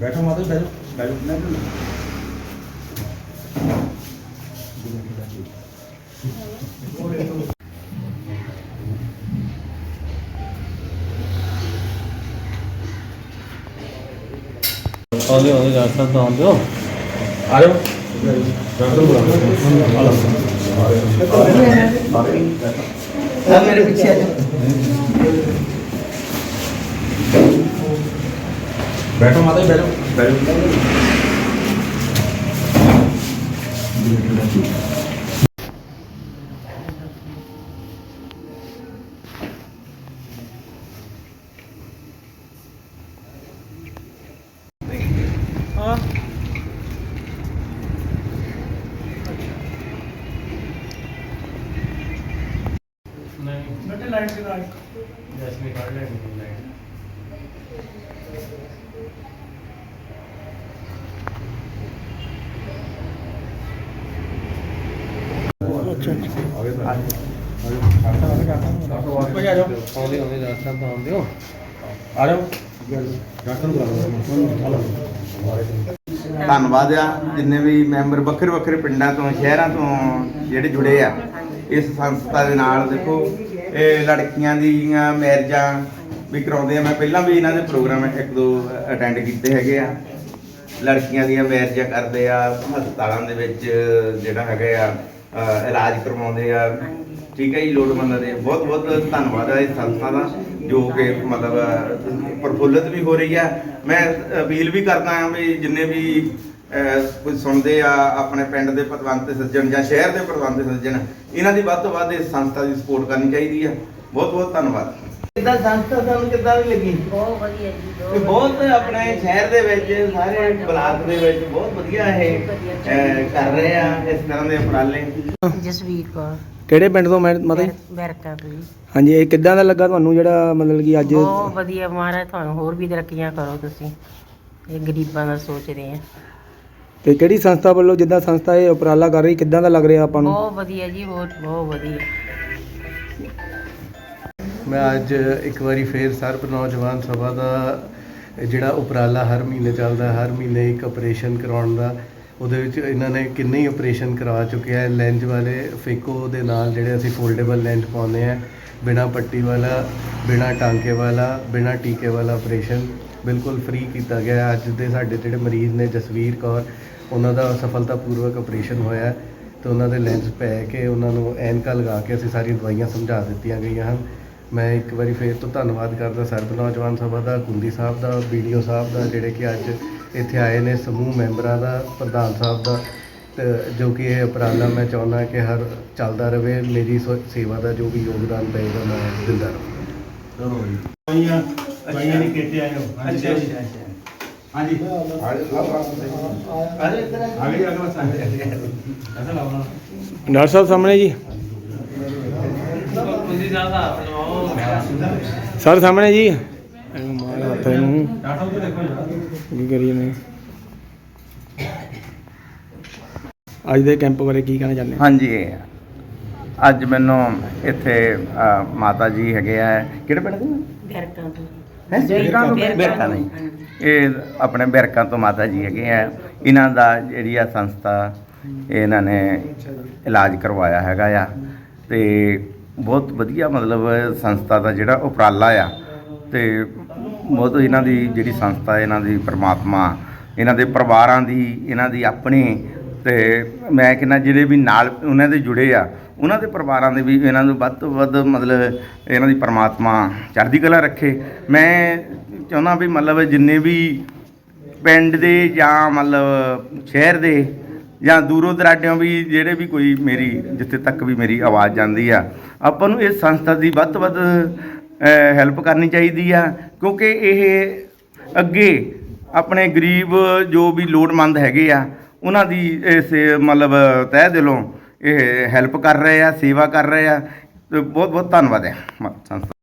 बैठो माता बैठो बैठो बैठो 어디 어디 잘 찾다 하죠? 아요? 아, बैठो माता जी बैठो। बैठो नहीं। बेटे लाइट की लाइट जैसे कार्ड लाइट। ਧੰਨਵਾਦ ਆ, ਜਿੰਨੇ ਵੀ ਮੈਂਬਰ ਵੱਖਰੇ ਵੱਖਰੇ ਪਿੰਡਾਂ ਤੋਂ, ਸ਼ਹਿਰਾਂ ਤੋਂ ਜਿਹੜੇ ਜੁੜੇ ਆ, ਇਸ ਸੰਸਥਾ ਦੇ ਨਾਲ ਦੇਖੋ, ਇਹ ਲੜਕੀਆਂ ਦੀਆਂ, ਮੈਰਿਜਾਂ ਵੀ ਕਰਾਉਂਦੇ ਆ। ਮੈਂ ਪਹਿਲਾਂ ਵੀ ਇਹਨਾਂ ਦੇ ਪ੍ਰੋਗਰਾਮ ਇੱਕ ਦੋ ਅਟੈਂਡ ਕੀਤੇ ਹੈਗੇ ਆ। ਲੜਕੀਆਂ ਦੀਆਂ ਮੈਰਿਜਾਂ ਕਰਦੇ ਆ ਹਸਪਤਾਲਾਂ ਦੇ ਵਿੱਚ ਜਿਹੜਾ ਹੈਗਾ ਆ ਇਲਾਜ ਕਰਵਾਉਂਦੇ ਆ। ਠੀਕ ਹੈ ਜੀ ਲੋੜਵੰਦਾਂ ਦੇ ਬਹੁਤ ਬਹੁਤ ਧੰਨਵਾਦ ਹੈ ਇਸ ਸੰਸਥਾ ਦਾ ਜੋ ਕਿ ਮਤਲਬ ਅ, ਪ੍ਰਫੁੱਲਤ ਵੀ ਹੋ ਰਹੀ ਆ। ਮੈਂ ਅਪੀਲ ਵੀ ਕਰਦਾ ਹਾਂ ਵੀ ਜਿੰਨੇ ਵੀ ਅ, ਕੋਈ ਸੁਣਦੇ ਆ ਆਪਣੇ ਪਿੰਡ ਦੇ ਪਤਵੰਤ ਸੱਜਣ ਜਾਂ ਸ਼ਹਿਰ ਦੇ ਪਤਵੰਤ ਸੱਜਣ ਇਹਨਾਂ ਦੀ ਵੱਧ ਤੋਂ ਵੱਧ ਇਸ ਸੰਸਥਾ ਦੀ ਸਪੋਰਟ ਕਰਨੀ ਚਾਹੀਦੀ ਆ। ਬਹੁਤ ਬਹੁਤ ਧੰਨਵਾਦ। ਕਿੱਦਾਂ ਸੰਸਥਾ ਤੁਹਾਨੂੰ ਕਿੱਦਾਂ ਦੀ ਲੱਗੀ? ਬਹੁਤ ਵਧੀਆ ਜੀ ਤੇ ਬਹੁਤ ਆਪਣੇ ਸ਼ਹਿਰ ਦੇ ਵਿੱਚ ਸਾਰੇ ਬਲਾਕ ਦੇ ਵਿੱਚ ਬਹੁਤ ਵਧੀਆ ਇਹ ਅਹ, ਕਰ ਰਹੇ ਆ ਇਸ ਤਰ੍ਹਾਂ ਦੇ ਉਪਰਾਲੇ। ਜਸਵੀਰ ਕੌਰ। ਕਿਹੜੇ ਪਿੰਡ ਤੋਂ ਮੈਂ ਮਤਲਬ ਜੀ? ਬੈਰਕਾ ਤੋਂ ਜੀ। ਹਾਂਜੀ ਇਹ ਕਿੱਦਾਂ ਦਾ ਲੱਗਾ ਤੁਹਾਨੂੰ ਜਿਹੜਾ ਮਤਲਬ ਕਿ ਅੱਜ? ਬਹੁਤ ਵਧੀਆ ਮਹਾਰਾਜ ਤੁਹਾਨੂੰ ਹੋਰ ਵੀ ਤਰੱਕੀਆਂ ਕਰੋ ਤੁਸੀਂ। ਇਹ ਗਰੀਬਾਂ ਦਾ ਸੋਚਦੇ ਆ। ਤੇ ਕਿਹੜੀ ਸੰਸਥਾ ਵੱਲੋਂ ਜਿੱਦਾਂ ਸੰਸਥਾ ਇਹ ਉਪਰਾਲਾ ਕਰ ਰਹੀ ਕਿੱਦਾਂ ਦਾ ਲੱਗ ਰਿਹਾ ਆਪਾਂ ਨੂੰ? ਬਹੁਤ ਵਧੀਆ ਜੀ ਬਹੁਤ ਬਹੁਤ ਵਧੀਆ। ਮੈਂ ਅੱਜ ਇੱਕ ਵਾਰੀ ਫੇਰ ਸਰਪ ਨੌਜਵਾਨ ਸਭਾ ਦਾ, ਜਿਹੜਾ ਉਪਰਾਲਾ ਹਰ ਮਹੀਨੇ ਚੱਲਦਾ, ਹਰ ਮਹੀਨੇ ਇੱਕ ਆਪਰੇਸ਼ਨ ਕਰਾਉਣ ਦਾ, ਉਹਦੇ ਵਿੱਚ ਇਹਨਾਂ ਨੇ ਕਿੰਨੇ ਹੀ ਆਪਰੇਸ਼ਨ ਕਰਵਾ ਚੁੱਕਿਆ ਆ। ਲੈਂਜ ਵਾਲੇ ਫੇਕੋ ਦੇ ਨਾਲ ਜਿਹੜੇ ਅਸੀਂ ਫੋਲਡੇਬਲ ਲੈਂਜ ਪਾਉਂਦੇ ਆ, ਬਿਨਾ ਪੱਟੀ ਵਾਲਾ, ਬਿਨਾ ਟਾਂਕੇ ਵਾਲਾ, ਬਿਨਾ ਟੀਕੇ ਵਾਲਾ ਆਪਰੇਸ਼ਨ ਬਿਲਕੁਲ ਫ੍ਰੀ ਕੀਤਾ ਗਿਆ। ਅੱਜ ਦੇ ਸਾਡੇ ਜਿਹੜੇ ਮਰੀਜ਼ ਨੇ ਜਸਵੀਰ ਕੌਰ, ਉਹਨਾਂ ਦਾ ਸਫਲਤਾਪੂਰਵਕ ਆਪਰੇਸ਼ਨ ਹੋਇਆ ਹੈ ਤੇ ਉਹਨਾਂ ਦੇ ਲੈਂਸ ਪੈ ਕੇ ਉਹਨਾਂ ਨੂੰ ਐਨਕਾ ਲਗਾ ਕੇ ਅਸੀਂ ਸਾਰੀਆਂ ਦਵਾਈਆਂ ਸਮਝਾ ਦਿੱਤੀਆਂ ਗਈਆਂ ਹਨ। ਮੈਂ ਇੱਕ ਵਾਰੀ ਫੇਰ ਤੋਂ ਧੰਨਵਾਦ ਕਰਦਾ ਸਰਬ ਨੌਜਵਾਨ ਸਭਾ ਦਾ ਕੁੰਦੀ ਸਾਹਿਬ ਦਾ ਵੀਡੀਓ ਸਾਹਿਬ ਦਾ ਜਿਹੜੇ ਕਿ ਅੱਜ ਇੱਥੇ ਆਏ ਨੇ ਸਮੂਹ ਮੈਂਬਰਾਂ ਦਾ ਪ੍ਰਧਾਨ ਸਾਹਿਬ ਦਾ ਤੇ ਜੋ ਕਿ ਇਹ ਉਪਰਾਲਾ ਮੈਂ ਚਾਹੁੰਦਾ ਕਿ ਹਰ ਚੱਲਦਾ ਰਵੇ ਮੇਰੀ ਸੇਵਾ ਦਾ ਜੋ ਵੀ ਯੋਗਦਾਨ ਪਏਗਾ ਮੈਂ ਦਿੰਦਾ ਰਹਾਂ ਦਵਾਈਆਂ ਦਵਾਈਆਂ ਨਹੀਂ ਕਿਤੇ ਆਏ ਹੋ? ਅੱਛਾ ਅੱਛਾ ਹਾਂਜੀ। ਅਰੇ ਗਏ ਅਗਲਾ ਸਾਹਮਣੇ। ਅਸਲ ਲਾਉਣਾ ਡਾਕਟਰ ਸਾਹਿਬ ਸਾਹਮਣੇ ਜੀ। ਤੁਸੀਂ ਜ਼ਿਆਦਾ ਸਰ ਸਾਹਮਣੇ ਜੀ। ਇਹਨੂੰ ਮਾਰ ਹੱਥ ਇਹਨੂੰ ਕੀ ਕਰੀਏ ਨੇ? ਅੱਜ ਦੇ ਕੈਂਪ ਬਾਰੇ ਕੀ ਕਹਿਣਾ ਚਾਹੁੰਦੇ ਹੋ? ਹਾਂਜੀ। ਅੱਜ ਮੈਨੂੰ ਇੱਥੇ ਅ, ਮਾਤਾ ਜੀ ਹੈਗੇ ਆ। ਕਿਹੜੇ ਪਿੰਡ ਦੇ? ਬੈਰਕਾ ਤੋਂ। ਹੈ? ਬਿਰਕਾ ਨਹੀਂ। ਇਹ ਆਪਣੇ ਬਿਰਕਾਂ ਤੋਂ ਮਾਤਾ ਜੀ ਹੈਗੇ ਆ। ਇਹਨਾਂ ਦਾ ਜਿਹੜੀ ਆ ਸੰਸਥਾ ਇਹਨਾਂ ਨੇ ਇਲਾਜ ਕਰਵਾਇਆ ਹੈਗਾ ਆ। ਤੇ ਬਹੁਤ ਵਧੀਆ ਮਤਲਬ ਸੰਸਥਾ ਦਾ ਜਿਹੜਾ ਉਪਰਾਲਾ ਆ ਤੇ ਬਹੁਤ ਇਹਨਾਂ ਦੀ ਜਿਹੜੀ ਸੰਸਥਾ ਇਹਨਾਂ ਦੀ ਪ੍ਰਮਾਤਮਾ, ਇਹਨਾਂ ਦੇ ਪਰਿਵਾਰਾਂ ਦੀ, ਇਹਨਾਂ ਦੀ ਆਪਣੀ ਤੇ ਮੈਂ ਕਹਿੰਦਾ ਜਿਹੜੇ ਵੀ ਨਾਲ ਉਹਨਾਂ ਦੇ ਜੁੜੇ ਆ, ਉਹਨਾਂ ਦੇ ਪਰਿਵਾਰਾਂ ਦੇ ਵੀ ਇਹਨਾਂ ਨੂੰ ਵੱਧ ਤੋਂ ਵੱਧ ਮਤਲਬ ਇਹਨਾਂ ਦੀ ਪਰਮਾਤਮਾ ਚੜ੍ਹਦੀ ਕਲਾ ਰੱਖੇ। ਮੈਂ ਚਾਹੁੰਦਾ ਵੀ ਮਤਲਬ ਜਿੰਨੇ ਵੀ ਪਿੰਡ ਦੇ ਜਾਂ ਮਤਲਬ ਸ਼ਹਿਰ ਦੇ ਜਾਂ ਦੂਰੋਂ ਦਰਾਡਿਓਂ ਵੀ ਜਿਹੜੇ ਵੀ ਕੋਈ ਮੇਰੀ, ਜਿੱਥੇ ਤੱਕ ਵੀ ਮੇਰੀ ਆਵਾਜ਼ ਜਾਂਦੀ ਆ, ਆਪਾਂ ਨੂੰ ਇਸ ਸੰਸਥਾ ਦੀ ਵੱਧ ਤੋਂ ਵੱਧ ਹੈਲਪ ਕਰਨੀ ਚਾਹੀਦੀ ਆ, ਕਿਉਂਕਿ ਇਹ ਅੱਗੇ ਆਪਣੇ ਗਰੀਬ ਜੋ ਵੀ ਲੋੜਮੰਦ ਹੈਗੇ ਆ, ਉਹਨਾਂ ਦੀ ਇਸ, ਮਤਲਬ ਤਹਿ ਦਿਲੋਂ ਇਹ ਹੈਲਪ ਕਰ ਰਹੇ ਆ, ਸੇਵਾ ਕਰ ਰਹੇ ਆ, ਤੇ ਬਹੁਤ ਬਹੁਤ ਧੰਨਵਾਦ ਹੈ ਮ- ਸੰਸਥਾ